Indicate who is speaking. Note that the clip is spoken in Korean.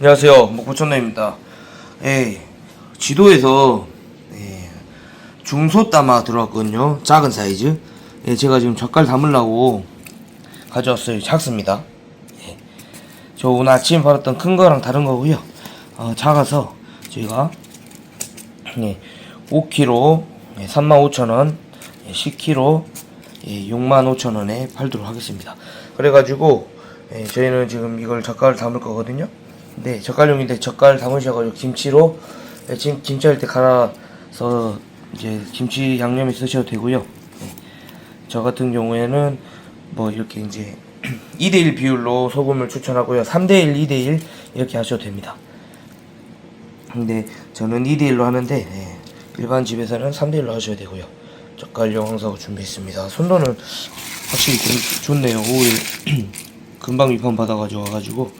Speaker 1: 안녕하세요. 목포천내입니다. 예, 지도에서 예, 중소따마 들어왔거든요. 작은 사이즈. 예, 제가 지금 젓갈 담으려고 가져왔어요. 작습니다. 예, 저 오늘 아침 팔았던 큰 거랑 다른 거고요. 어, 작아서 저희가 예, 5kg 예, 35,000원, 예, 10kg 예, 65,000원에 팔도록 하겠습니다. 그래가지고 예, 저희는 지금 이걸 젓갈을 담을 거거든요. 네, 젓갈용인데 젓갈 담으셔가지고 김치로 예, 김, 김치 할 때 갈아서 이제 김치 양념에 쓰셔도 되고요. 예, 저 같은 경우에는 뭐 이렇게 이제 2대1 비율로 소금을 추천하고요. 3대1, 2대1 이렇게 하셔도 됩니다. 근데 저는 2대1로 하는데 예, 일반 집에서는 3대1로 하셔야 되고요. 젓갈용 항사고 준비했습니다. 손도는 확실히 좀 좋네요. 오일 금방 위판 받아가지고 와가지고